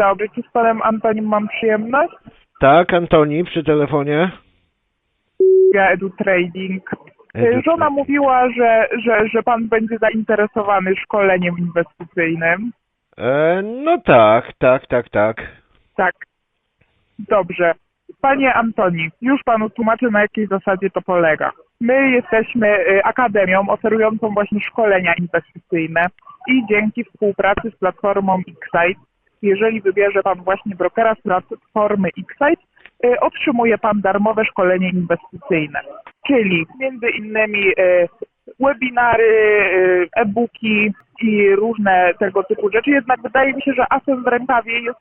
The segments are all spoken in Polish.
Dobry, czy z panem Antonim mam przyjemność? Tak, Antoni przy telefonie? Ja Edu Trading. Edu Żona Trading. mówiła, że, że, że pan będzie zainteresowany szkoleniem inwestycyjnym. E, no tak, tak, tak, tak. Tak. Dobrze. Panie Antoni, już panu tłumaczę na jakiej zasadzie to polega. My jesteśmy y, akademią oferującą właśnie szkolenia inwestycyjne i dzięki współpracy z platformą Xsite, jeżeli wybierze pan właśnie brokera z platformy Xsite, y, otrzymuje pan darmowe szkolenie inwestycyjne. Czyli między innymi y, webinary, y, e-booki i różne tego typu rzeczy. Jednak wydaje mi się, że asem w rękawie jest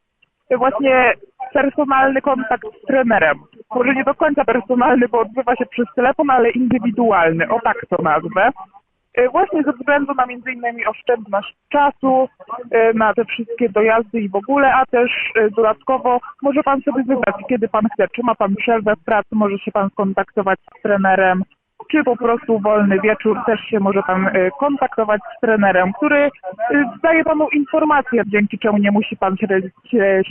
właśnie personalny kontakt z trenerem. Może nie do końca personalny, bo odbywa się przez telefon, ale indywidualny, o tak to nazwę. E, Właśnie ze względu na innymi oszczędność czasu, e, na te wszystkie dojazdy i w ogóle, a też e, dodatkowo może Pan sobie wybrać, kiedy Pan chce. Czy ma Pan przerwę w pracy, może się Pan skontaktować z trenerem, czy po prostu wolny wieczór też się może Pan kontaktować z trenerem, który daje Panu informacje, dzięki czemu nie musi Pan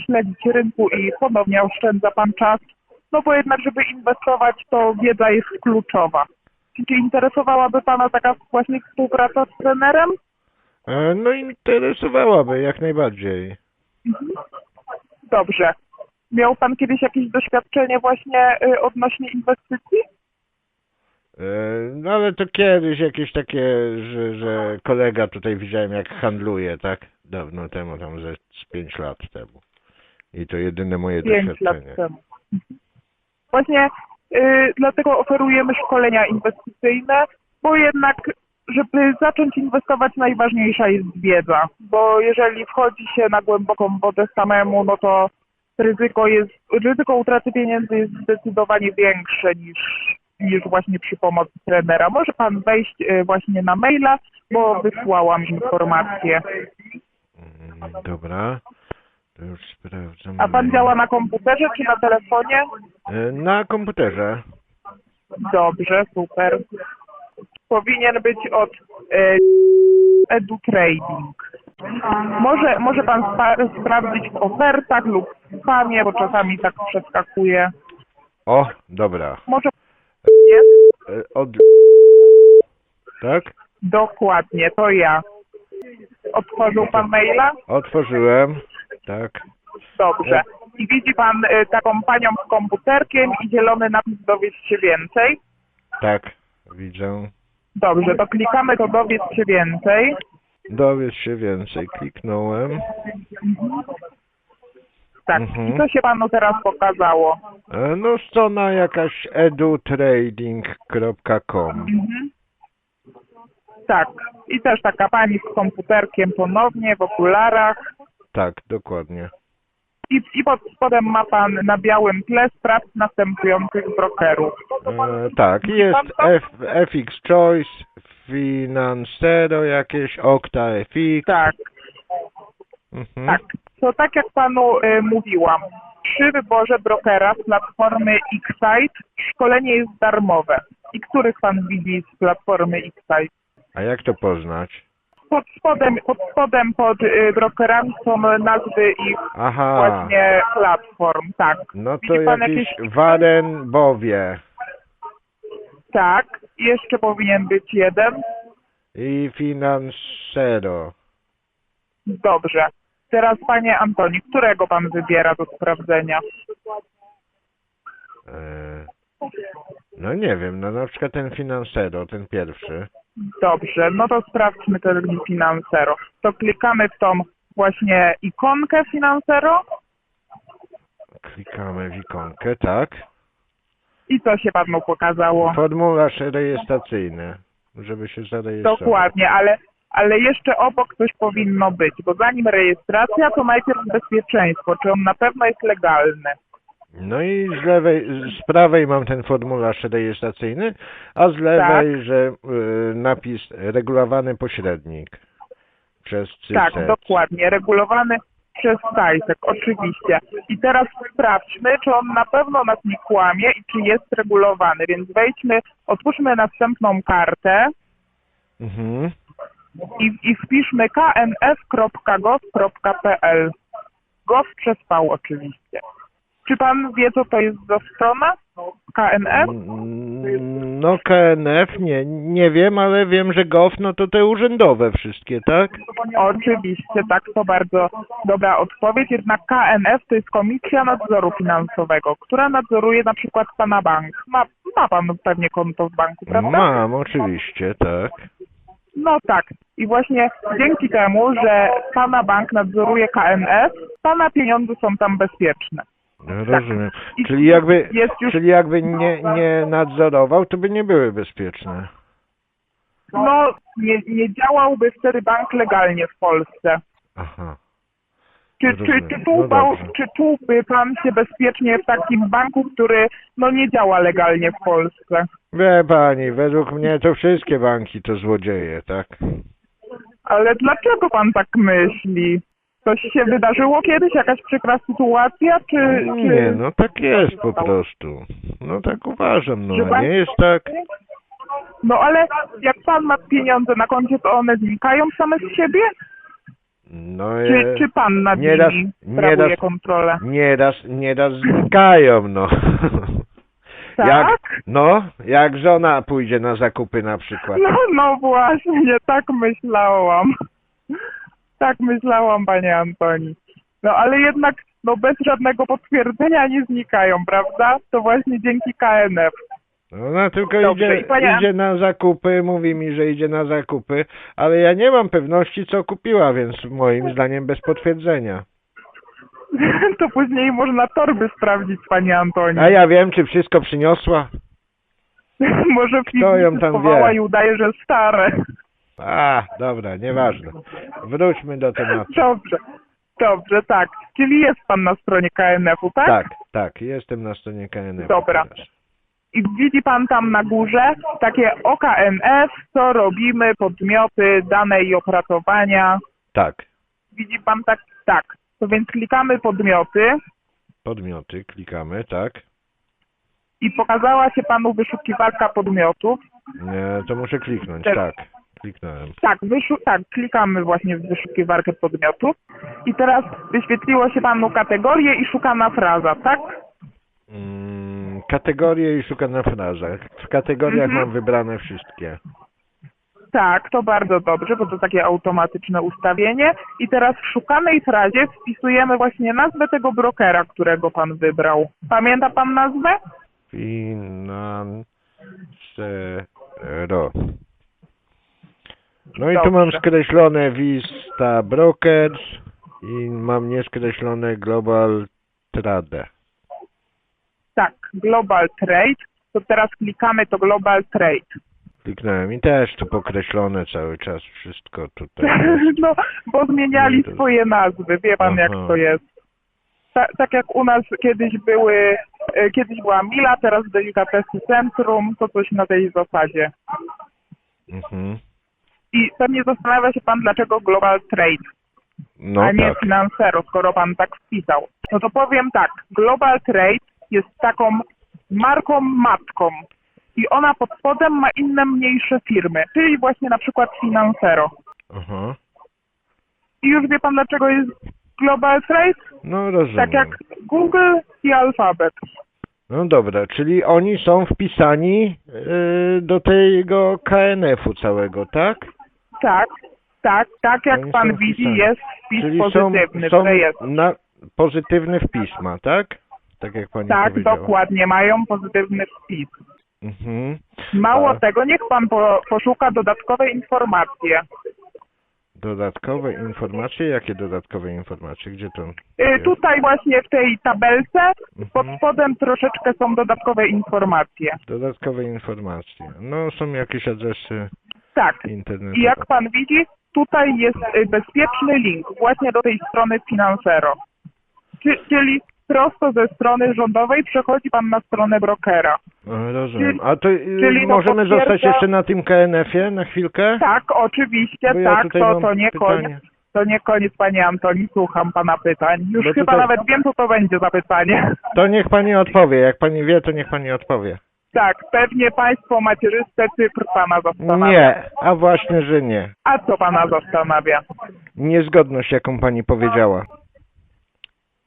śledzić rynku i ponownie oszczędza Pan czas, no bo jednak, żeby inwestować, to wiedza jest kluczowa. Czy interesowałaby Pana taka właśnie współpraca z trenerem? E, no interesowałaby, jak najbardziej. Dobrze. Miał Pan kiedyś jakieś doświadczenie właśnie y, odnośnie inwestycji? E, no ale to kiedyś jakieś takie, że, że kolega tutaj widziałem jak handluje, tak? Dawno temu, tam ze z 5 lat temu. I to jedyne moje Pięć lat doświadczenie. temu. Właśnie y, dlatego oferujemy szkolenia inwestycyjne, bo jednak, żeby zacząć inwestować, najważniejsza jest wiedza. Bo jeżeli wchodzi się na głęboką wodę samemu, no to ryzyko jest, ryzyko utraty pieniędzy jest zdecydowanie większe niż, niż właśnie przy pomocy trenera. Może pan wejść y, właśnie na maila, bo wysłałam informację. Mm, Dobra. To już sprawdzam. A pan działa na komputerze czy na telefonie? E, Na komputerze. Dobrze, super. Powinien być od e, EduTrading. Może, może pan spa, sprawdzić w ofertach lub w spamie, bo czasami tak przeskakuje. O, dobra. Może jest? E, Od... Tak? Dokładnie, to ja. Otworzył pan maila? Otworzyłem. Tak. Dobrze. I widzi pan e, taką panią z komputerkiem i zielony napis dowiedz się więcej. Tak. Widzę. Dobrze, to klikamy to dowiedz się więcej. Dowiedz się więcej. Kliknąłem. Tak, Mhm. i co się panu teraz pokazało? E, No strona jakaś edutrading.com. Mhm. Tak. I też taka pani z komputerkiem ponownie w okularach. Tak, dokładnie. I, I pod spodem ma pan na białym tle sprawdź następujących brokerów. E, tak, jest F, FX Choice, Financero jakieś, Okta FX. Tak, Mhm. tak. To tak jak panu y, mówiłam, przy wyborze brokera z platformy Xsite szkolenie jest darmowe. I których pan widzi z platformy Xsite? A jak to poznać? Pod spodem, pod spodem pod y, brokerami są nazwy ich Aha, właśnie platform, tak. no to Widzi pan jakiś jakieś- Waren Bowie Tak, jeszcze powinien być jeden. i Financero. Dobrze. Teraz panie Antoni, którego pan wybiera do sprawdzenia? E, no nie wiem, no na przykład ten Financero, ten pierwszy. Dobrze, no to sprawdźmy ten Finansero. To klikamy w tą właśnie ikonkę Finansero Klikamy w ikonkę, tak. i co się panu pokazało? Formularz rejestracyjny, żeby się zarejestrować. Dokładnie, ale, ale jeszcze obok coś powinno być, bo zanim rejestracja, to najpierw bezpieczeństwo, czy on na pewno jest legalny. No i z lewej, z prawej mam ten formularz rejestracyjny, a z lewej, Tak. że y, napis regulowany pośrednik przez Tak, CISEC. dokładnie, regulowany przez SAISEK, oczywiście. I teraz sprawdźmy, czy on na pewno nas nie kłamie i czy jest regulowany, więc wejdźmy, otwórzmy następną kartę Mhm. i, i wpiszmy knf.gov.pl. Gov przez V oczywiście. Czy pan wie, co to jest za strona? KNF? Mm, No KNF, nie, nie wiem, ale wiem, że GOV, no to te urzędowe wszystkie, tak? Oczywiście, tak, to bardzo dobra odpowiedź. Jednak KNF to jest Komisja Nadzoru Finansowego, która nadzoruje na przykład pana bank. Ma, ma pan pewnie konto w banku, prawda? Mam, oczywiście, tak. No tak. I właśnie dzięki temu, że pana bank nadzoruje KNF, pana pieniądze są tam bezpieczne. No, Rozumiem. I Czyli jakby, jest już- czyli jakby nie, nie nadzorował, to by nie były bezpieczne. No, nie, nie działałby wtedy bank legalnie w Polsce. Aha. Czy, czy, Rozumiem. czy, No dobrze. czy czułby pan się bezpiecznie w takim banku, który no nie działa legalnie w Polsce? Wie pani, według mnie to wszystkie banki to złodzieje, tak? Ale dlaczego pan tak myśli? Coś się wydarzyło kiedyś? Jakaś przykra sytuacja? Czy, Nie, czy... no tak jest po prostu. No tak uważam, no a nie jest tak. No ale jak pan ma pieniądze na koncie, to one znikają same z siebie? No Czy, e, czy pan nad nieraz- nimi nieraz- sprawuje kontrolę? nieraz, nieraz znikają, no. Tak? Jak, no, jak żona pójdzie na zakupy na przykład. No, no właśnie, tak myślałam. Tak myślałam, panie Antoni. No ale jednak no bez żadnego potwierdzenia nie znikają, prawda? To właśnie dzięki KNF. No ona tylko Dobrze, idzie, panie- idzie na zakupy, mówi mi, że idzie na zakupy, ale ja nie mam pewności, co kupiła, więc moim zdaniem bez potwierdzenia. To później można torby sprawdzić, panie Antoni. A ja wiem, czy wszystko przyniosła. Może Kto ją tam wie? i udaje, że stare. A, dobra, nieważne. Wróćmy do tematu. Dobrze, dobrze, tak. Czyli jest pan na stronie KNF-u, tak? Tak, tak, jestem na stronie KNF. Dobra. teraz. I widzi pan tam na górze takie OKNF, co robimy, podmioty, dane i opracowania. Tak, Widzi pan tak, tak. To więc klikamy podmioty podmioty, klikamy, tak. i pokazała się panu wyszukiwarka podmiotów. Nie, to muszę kliknąć, Tak. tak. Kliknąłem. Tak, wyszu- tak, klikamy właśnie w wyszukiwarkę podmiotów. I teraz wyświetliło się panu kategorię i szukana fraza, tak? Mm, kategorie i szukam na frazach. W kategoriach Mhm. mam wybrane wszystkie. Tak, to bardzo dobrze, bo to takie automatyczne ustawienie. I teraz w szukanej frazie wpisujemy właśnie nazwę tego brokera, którego pan wybrał. Pamięta pan nazwę? Finansero. No i tu mam skreślone Vista Brokers i mam nieskreślone Global Trade. Tak, Global Trade. To teraz klikamy to Global Trade. Kliknąłem i też tu pokreślone cały czas wszystko tutaj. jest. No, bo zmieniali to- swoje nazwy, wie pan jak Aha. to jest. Ta, tak jak u nas kiedyś były, e, kiedyś była Mila, teraz Delikatesy Centrum, to coś na tej zasadzie. Mhm. I pewnie zastanawia się pan, dlaczego Global Trade, No a nie tak. Finansero, skoro pan tak wpisał. No to powiem tak, Global Trade jest taką marką matką i ona pod spodem ma inne mniejsze firmy, czyli właśnie na przykład Finansero. Aha. I już wie pan, dlaczego jest Global Trade? No rozumiem. Tak jak Google i Alphabet. No dobra, czyli oni są wpisani yy, do tego KNF-u całego, tak? Tak, tak, tak jak Oni pan są widzi, wpisani. jest wpis Czyli są, pozytywny są w rejestrze. na pozytywny wpis ma, tak? Tak jak pani Tak, powiedziała. dokładnie, mają pozytywny wpis. Mhm. Mało A. tego, niech pan po, poszuka dodatkowe informacje. Dodatkowe informacje? Jakie dodatkowe informacje? Gdzie to? Y, tutaj właśnie w tej tabelce pod Mhm. spodem troszeczkę są dodatkowe informacje. Dodatkowe informacje. No są jakieś adresy Tak. I jak pan widzi, tutaj jest y, bezpieczny link właśnie do tej strony Finansero. Czy, czyli prosto ze strony rządowej przechodzi pan na stronę brokera. No, rozumiem. A to yy, czyli to możemy potwierdza- zostać jeszcze na tym KNF-ie na chwilkę? Tak, oczywiście, ja tak, to, to nie pytanie. koniec. To nie koniec, panie Antoni, słucham pana pytań. Już Bo chyba tutaj- nawet wiem, co to będzie za pytanie. To niech pani odpowie. Jak pani wie, to niech pani odpowie. Tak, pewnie państwo macierzyste Cypr pana zastanawia. Nie, a właśnie, że nie. A co pana zastanawia? Niezgodność, jaką pani powiedziała.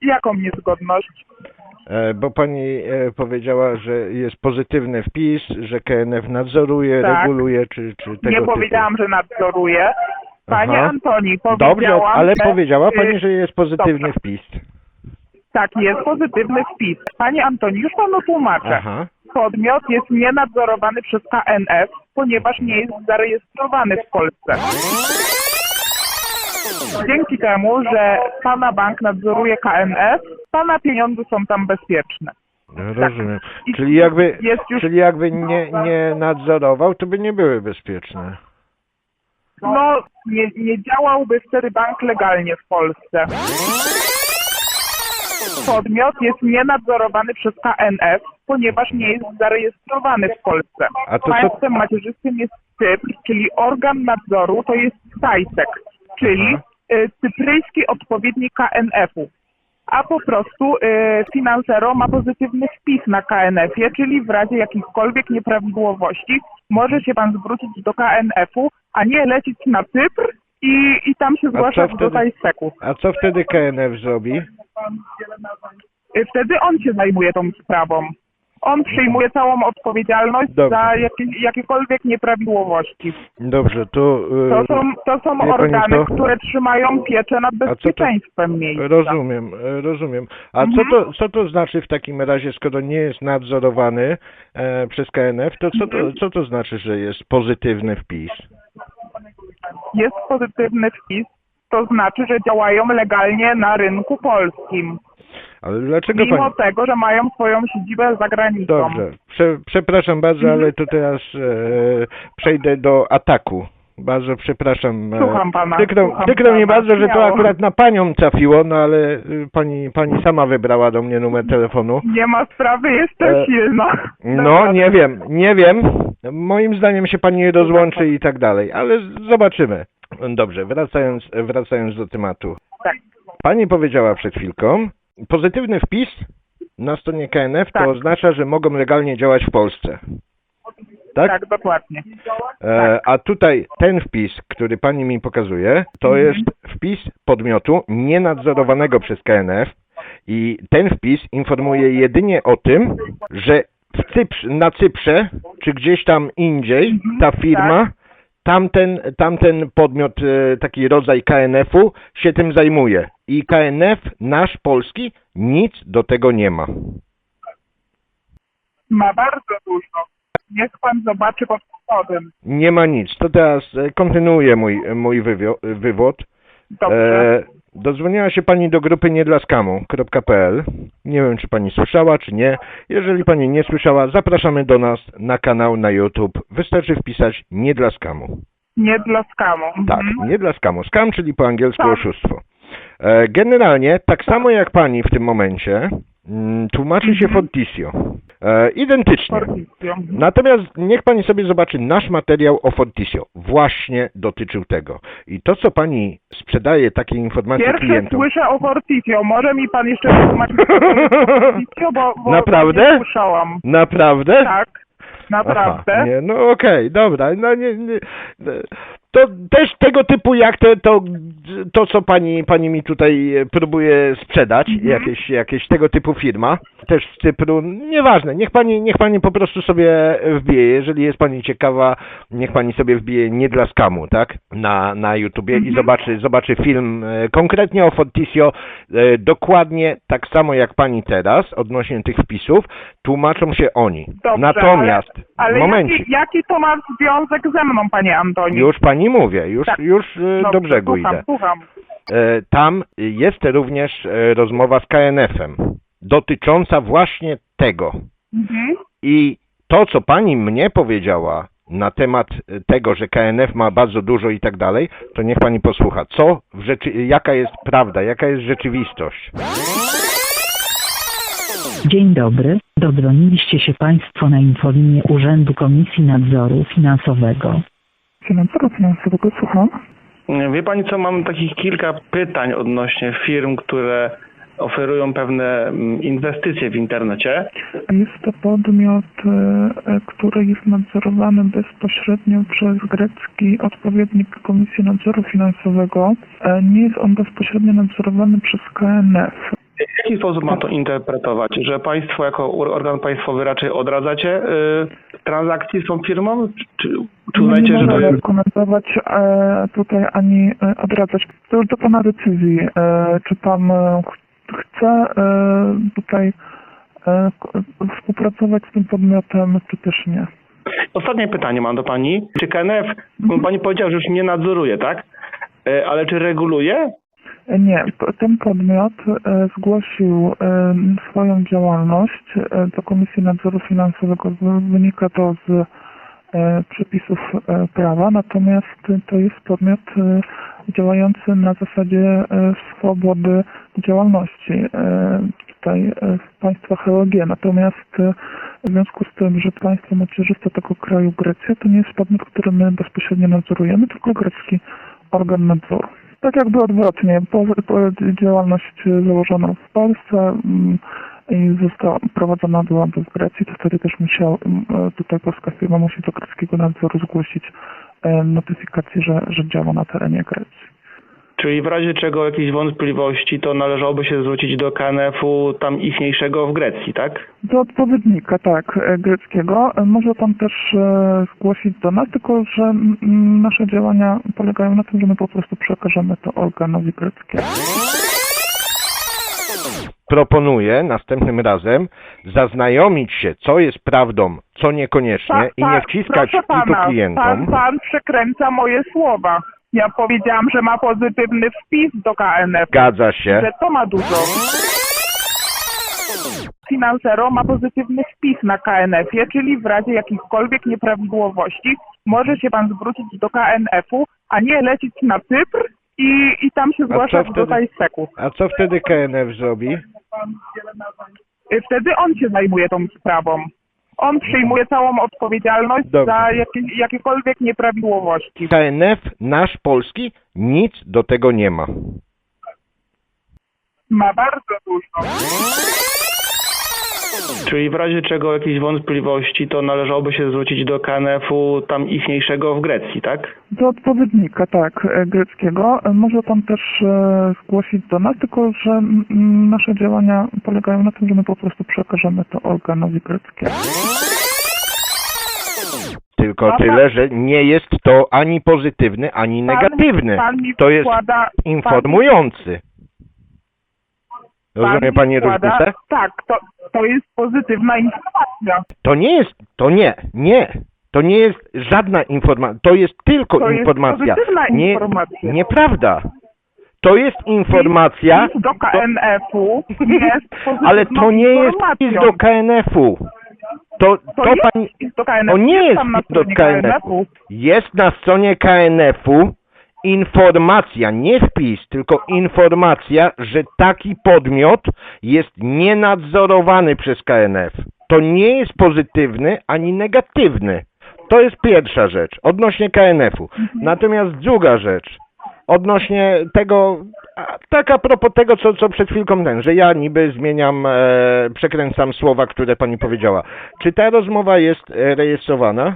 Jaką niezgodność? E, Bo pani e, powiedziała, że jest pozytywny wpis, że KNF nadzoruje, Tak. reguluje, czy, czy tego Nie typu. powiedziałam, że nadzoruję. Panie Aha. Antoni, Dobrze, powiedziałam, ale że, powiedziała y, pani, że jest pozytywny dobrze. wpis. Tak, jest pozytywny wpis. Panie Antoni, już panu tłumaczę. Aha. Podmiot jest nienadzorowany przez KNF, ponieważ nie jest zarejestrowany w Polsce. Dzięki temu, że pana bank nadzoruje KNF, pana pieniądze są tam bezpieczne. Rozumiem. I Czyli jakby, już- czyli jakby nie, nie nadzorował, to by nie były bezpieczne. No, nie, nie działałby wtedy bank legalnie w Polsce. Podmiot jest nienadzorowany przez KNF, ponieważ nie jest zarejestrowany w Polsce. A to Państwem macierzystym jest Cypr, czyli organ nadzoru to jest CISEC, czyli y, cypryjski odpowiednik KNF-u. A po prostu y, Finansero ma pozytywny wpis na KNF-ie, czyli w razie jakichkolwiek nieprawidłowości może się pan zwrócić do KNF-u, a nie lecieć na Cypr i, i tam się zgłaszać do? CISEC-u. A co wtedy KNF zrobi? Y, Wtedy on się zajmuje tą sprawą. On przyjmuje całą odpowiedzialność Dobrze. za jakie, jakiekolwiek nieprawidłowości. Dobrze, to... y, To są, to są organy, co? które trzymają pieczę nad to- bezpieczeństwem miejsca. Rozumiem, e, rozumiem. A Mhm. co, to, co to znaczy w takim razie, skoro nie jest nadzorowany e, przez KNF, to co, Mhm. to co to znaczy, że jest pozytywny wpis? Jest pozytywny wpis, to znaczy, że działają legalnie na rynku polskim. Ale dlaczego Mimo pani... tego, że mają swoją siedzibę za granicą. Dobrze, Prze, przepraszam bardzo, Mhm. ale to teraz e, przejdę do ataku. Bardzo przepraszam. e, Słucham pana, Przykro, słucham pana, bardzo, że to akurat na panią trafiło, no ale y, pani, pani sama wybrała do mnie numer telefonu. Nie ma sprawy, jestem E, silna. No, nie wiem, nie wiem. Moim zdaniem się pani rozłączy i tak dalej, ale zobaczymy. Dobrze, wracając, wracając do tematu. Tak. Pani powiedziała przed chwilką, pozytywny wpis na stronie KNF Tak. to oznacza, że mogą legalnie działać w Polsce. Tak? Tak, dokładnie. E, a tutaj ten wpis, który pani mi pokazuje, to Mhm. jest wpis podmiotu nienadzorowanego przez KNF i ten wpis informuje jedynie o tym, że Cyprze, na Cyprze, czy gdzieś tam indziej, Mhm, ta firma, tamten, tamten podmiot, e, taki rodzaj KNF-u się tym zajmuje. I KNF, nasz polski, nic do tego nie ma. Ma bardzo dużo. Niech pan zobaczy pod spodem. Nie ma nic. To teraz e, kontynuuję mój, mój wywio- wywód. Dobrze. E, dodzwoniła się pani do grupy niedlaskamu.pl. Nie wiem, czy pani słyszała, czy nie. Jeżeli pani nie słyszała, zapraszamy do nas na kanał na YouTube. Wystarczy wpisać nie dla skamu. Nie dla skamu. Tak, Mhm. nie dla skamu. Skam, czyli po angielsku Tak. oszustwo. E, generalnie, tak samo jak pani w tym momencie, tłumaczy się Mhm. Fortisio. E, identycznie. Natomiast niech pani sobie zobaczy nasz materiał o Fortisio. Właśnie dotyczył tego. I to, co pani sprzedaje takie informacje Pierwsze klientom. słyszę o Fortisio. Może mi pan jeszcze wytłumaczyć, co to jest bo, bo Naprawdę? nie słyszałam. Naprawdę? Tak, naprawdę. Aha, nie, no okej, dobra. No nie, nie, to też tego typu jak te, to, to, co pani, pani mi tutaj e, próbuje sprzedać, Mhm. jakieś, jakieś tego typu firma, też z Cypru, nieważne, niech pani, niech pani po prostu sobie wbije, jeżeli jest pani ciekawa, niech pani sobie wbije nie dla skamu, tak, na, na YouTubie i Mhm. zobaczy, zobaczy film e, konkretnie o Fortisio, e, dokładnie tak samo jak pani teraz, odnośnie tych wpisów, tłumaczą się oni. Dobrze, Natomiast, Ale momencik, jaki, jaki to ma związek ze mną, panie Antoni? już pani mówię, już, Tak. już e, Dobrze, do brzegu słucham, idę. Słucham. E, Tam jest również e, rozmowa z KNF-em dotycząca właśnie tego. Mhm. I to, co pani mnie powiedziała na temat e, tego, że KNF ma bardzo dużo i tak dalej, to niech pani posłucha. Co w rzeczy, jaka jest prawda, jaka jest rzeczywistość. Dzień dobry, dodzwoniliście się Państwo na infolinię Urzędu Komisji Nadzoru Finansowego. Finansowo finansowego, słucham. Wie pani co, mam takich kilka pytań odnośnie firm, które oferują pewne mm, inwestycje w internecie. Jest to podmiot, e, e, który jest nadzorowany bezpośrednio przez grecki odpowiednik Komisji Nadzoru Finansowego. E, Nie jest on bezpośrednio nadzorowany przez KNF. W jaki sposób ma to interpretować? Że państwo jako organ państwowy raczej odradzacie y, transakcji z tą firmą? Czy, czy nie że to jest... komentować e, tutaj ani e, odradzać. To już do Pana decyzji, e, czy Pan e, ch- chce e, tutaj e, współpracować z tym podmiotem, czy też nie. Ostatnie pytanie mam do pani. Czy KNF, bo pani powiedziała, że już nie nadzoruje, tak? Y, Ale czy reguluje? Nie, ten podmiot e, zgłosił swoją działalność e, do Komisji Nadzoru Finansowego. Wynika to z e, przepisów prawa, natomiast to jest podmiot działający na zasadzie swobody działalności tutaj w państwach EOG. Natomiast w związku z tym, że państwo macierzyste tego kraju Grecja, to nie jest podmiot, który my bezpośrednio nadzorujemy, tylko grecki organ nadzoru. Tak jakby odwrotnie, po, po działalność założoną w Polsce mm, i została prowadzona byłaby w Grecji, to wtedy też musiał, mm, tutaj polska firma musi do greckiego nadzoru zgłosić e, notyfikację, że, że działa na terenie Grecji. Czyli w razie czego jakieś wątpliwości, to należałoby się zwrócić do KNF-u tam ichniejszego w Grecji, tak? Do odpowiednika, tak, e, greckiego. E, Może pan też e, zgłosić do nas, tylko że nasze działania polegają na tym, że my po prostu przekażemy to organowi greckiemu. Proponuję następnym razem zaznajomić się, co jest prawdą, co niekoniecznie i nie wciskać kitu klientom. Pan, pan przekręca moje słowa. Ja powiedziałam, że ma pozytywny wpis do KNF, Zgadza się. że to ma dużo. Finansero ma pozytywny wpis na KNF-ie, czyli w razie jakichkolwiek nieprawidłowości może się pan zwrócić do KNF-u, a nie lecieć na Cypr i, i tam się zgłaszać wtedy? do Tajseku. A co wtedy KNF zrobi? Y, Wtedy on się zajmuje tą sprawą. On przyjmuje całą odpowiedzialność Dobrze. za jakie, jakiekolwiek nieprawidłowości. KNF, nasz polski, nic do tego nie ma. Ma bardzo dużo. Czyli w razie czego jakieś wątpliwości, to należałoby się zwrócić do KNF-u tam ichniejszego w Grecji, tak? Do odpowiednika, tak, e, greckiego. E, Może pan też e, zgłosić do nas, tylko że nasze działania polegają na tym, że my po prostu przekażemy to organowi greckiemu. Tylko tyle, że nie jest to ani pozytywny, ani Pan- negatywny. To jest wkłada, informujący. Rozumie mi pani wkłada- różnicę? Tak, to, to jest pozytywna informacja. To nie jest, to nie, nie. To nie jest żadna informacja, to jest tylko To jest informacja. pozytywna Nie, informacja. nieprawda. To jest informacja, Wpis do KNF-u jest pozytywną ale to nie jest informacją. wpis do KNF-u. To, to, To jest pani, do KNF-u. to nie jest tam na do stronie KNF-u. Jest na stronie KNF-u informacja, nie wpis, tylko informacja, że taki podmiot jest nienadzorowany przez KNF. To nie jest pozytywny ani negatywny. To jest pierwsza rzecz odnośnie KNF-u. Natomiast druga rzecz odnośnie tego, tak a propos tego, co, co przed chwilką ten, że ja niby zmieniam, e, przekręcam słowa, które pani powiedziała. Czy ta rozmowa jest e, rejestrowana?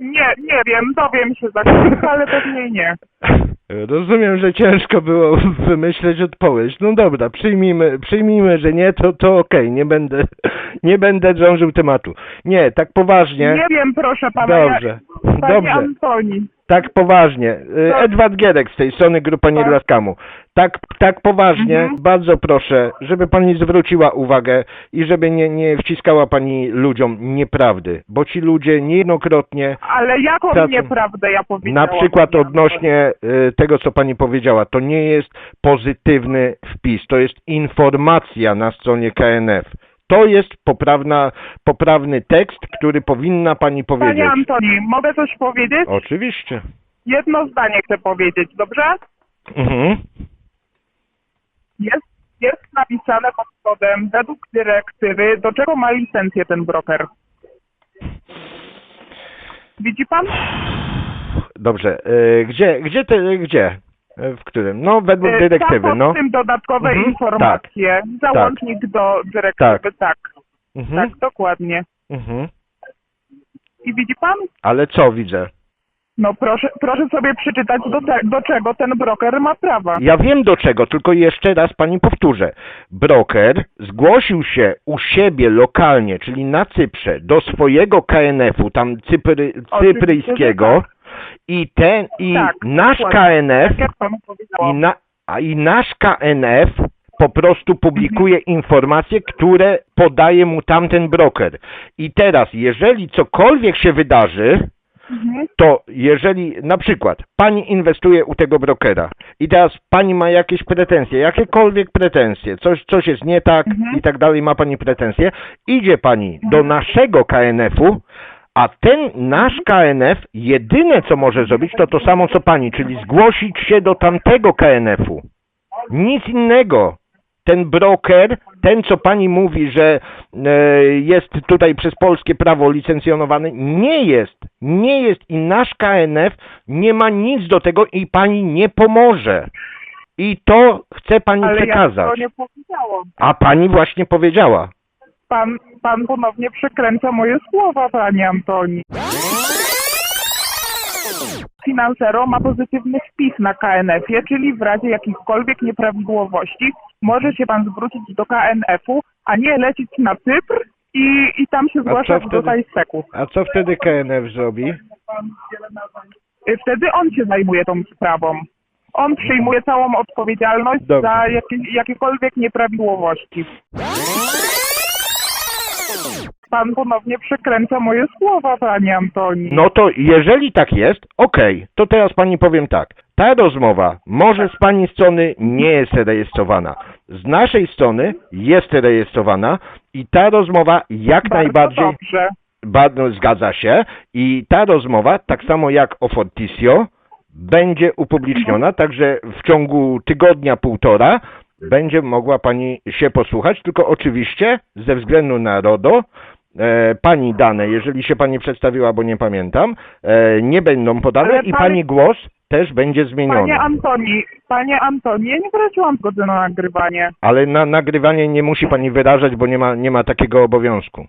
Nie, nie wiem, dowiem się za chwilkę, ale pewnie nie. Rozumiem, że ciężko było wymyśleć odpowiedź. No dobra, przyjmijmy, przyjmijmy że nie, to, to okej, nie będę, nie będę drążył tematu. Nie, tak poważnie. Nie wiem, proszę pana. Dobrze, Ja, panie dobrze. Antoni. Tak poważnie. Y, Tak. Edward Gierek z tej strony Grupa Nie Tak. dla Skamu. Tak, tak poważnie, Mhm. bardzo proszę, żeby pani zwróciła uwagę i żeby nie, nie wciskała pani ludziom nieprawdy, bo ci ludzie niejednokrotnie, Ale jaką Tacy- nieprawdę ja powiedziałam? na przykład odnośnie y, tego, co pani powiedziała, to nie jest pozytywny wpis, to jest informacja na stronie KNF. To jest poprawna, poprawny tekst, który powinna pani Panie powiedzieć. Antoni, mogę coś powiedzieć? Oczywiście. Jedno zdanie chcę powiedzieć, dobrze? Mhm. Jest, jest napisane pod spodem według dyrektywy, do czego ma licencję ten broker. Widzi pan? Dobrze, y, gdzie, gdzie, te, gdzie? W którym? No, według E, dyrektywy, tam no. w tym dodatkowe Mhm, informacje. Załącznik do dyrektywy, tak. Mhm. Tak, dokładnie. Mhm. I widzi pan? Ale co widzę? No proszę, proszę sobie przeczytać, do, te, do czego ten broker ma prawa. Ja wiem do czego, tylko jeszcze raz pani powtórzę. Broker zgłosił się u siebie lokalnie, czyli na Cyprze, do swojego KNF-u, tam cypry, Oczywiście, cypryjskiego że tak. I ten, i Tak, nasz dokładnie. KNF, Tak i, na, i nasz KNF po prostu publikuje Mhm. informacje, które podaje mu tamten broker. I teraz, jeżeli cokolwiek się wydarzy, Mhm. to jeżeli na przykład pani inwestuje u tego brokera i teraz pani ma jakieś pretensje, jakiekolwiek pretensje, coś, coś jest nie tak Mhm. i tak dalej, ma pani pretensje, idzie pani do naszego KNF-u, a ten nasz KNF jedyne co może zrobić to to samo co pani, czyli zgłosić się do tamtego KNF-u. Nic innego. Ten broker, ten co pani mówi, że e, jest tutaj przez polskie prawo licencjonowany, nie jest. Nie jest i nasz KNF nie ma nic do tego i pani nie pomoże. I to chce pani Ale ja przekazać. to nie powiedziałam. A pani właśnie powiedziała. Pan, pan ponownie przekręca moje słowa, panie Antoni. Finansero ma pozytywny wpis na KNF-ie, czyli w razie jakichkolwiek nieprawidłowości może się pan zwrócić do KNF-u, a nie lecieć na Cypr i, i tam się zgłaszać do tajsteku. A co wtedy KNF zrobi? Y, Wtedy on się zajmuje tą sprawą. On przyjmuje całą odpowiedzialność Dobrze. za jakie, jakiekolwiek nieprawidłowości. Pan ponownie przekręca moje słowa, panie Antoni. No to jeżeli tak jest, okej, to teraz pani powiem tak. Ta rozmowa może z pani strony nie jest rejestrowana. Z naszej strony jest rejestrowana i ta rozmowa jak najbardziej Dobrze. bardzo zgadza się i ta rozmowa, tak samo jak o Fortisio, będzie upubliczniona, także w ciągu tygodnia, półtora będzie mogła pani się posłuchać, tylko oczywiście ze względu na RODO e, pani dane, jeżeli się pani przedstawiła, bo nie pamiętam, e, nie będą podane Ale i pani głos też będzie zmieniony. Panie Antoni, panie Antoni, ja nie wyraziłam zgody na nagrywanie. Ale na nagrywanie nie musi pani wyrażać, bo nie ma, nie ma takiego obowiązku.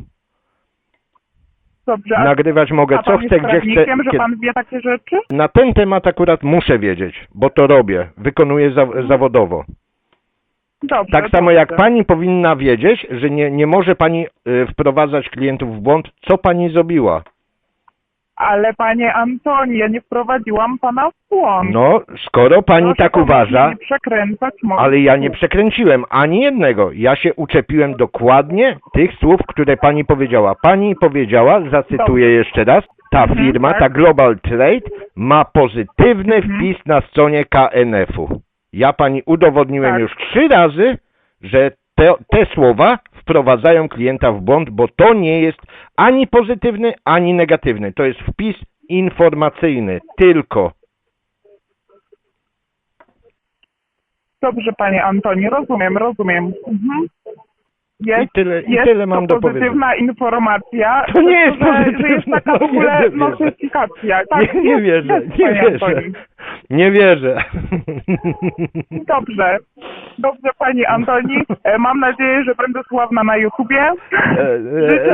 Dobrze, a, Nagrywać mogę a co pan chcę, jest gdzie chcę. prawnikiem, że kiedy- pan wie takie rzeczy? Na ten temat akurat muszę wiedzieć, bo to robię, wykonuję za, zawodowo. Dobrze. Tak samo jak dobrze. pani powinna wiedzieć, że nie, nie może pani y, wprowadzać klientów w błąd, co pani zrobiła. Ale panie Antoni, ja nie wprowadziłam pana w błąd. No, skoro pani Proszę tak uważa, Nie przekręcać moich ale ja nie słów. przekręciłem ani jednego. Ja się uczepiłem dokładnie tych słów, które pani powiedziała. Pani powiedziała, zacytuję jeszcze raz, ta Mhm, firma, tak. ta Global Trade ma pozytywny Mhm. wpis na stronie KNF-u. Ja pani udowodniłem Tak. już trzy razy, że te, te słowa wprowadzają klienta w błąd, bo to nie jest ani pozytywny, ani negatywny. To jest wpis informacyjny, tylko. Dobrze, panie Antoni, rozumiem, rozumiem. Mhm. I Jest, tyle, i jest tyle mam to do powiedzenia. pozytywna informacja, To nie jest że, że jest taka w no, ogóle wierzę. notyfikacja. Tak, nie, nie jest, wierzę, jest, nie wierzę. Antoni. Nie wierzę. Dobrze, dobrze pani Antoni. E, Mam nadzieję, że będę sławna na YouTubie. E,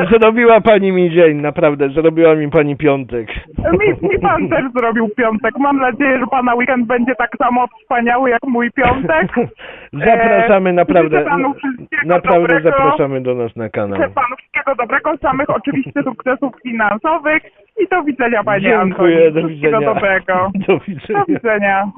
e, Zrobiła pani mi dzień, naprawdę, zrobiła mi pani piątek. Mi, mi pan też zrobił piątek. Mam nadzieję, że pana weekend będzie tak samo wspaniały jak mój piątek. Zapraszamy E, naprawdę, życzę panu wszystkiego naprawdę dobrego. zapraszamy do nas na kanał. Życzę panu wszystkiego dobrego, samych oczywiście sukcesów finansowych i do widzenia panie Dziękuję, Antoni. do Wszystkiego widzenia. dobrego. Do Do widzenia. widzenia.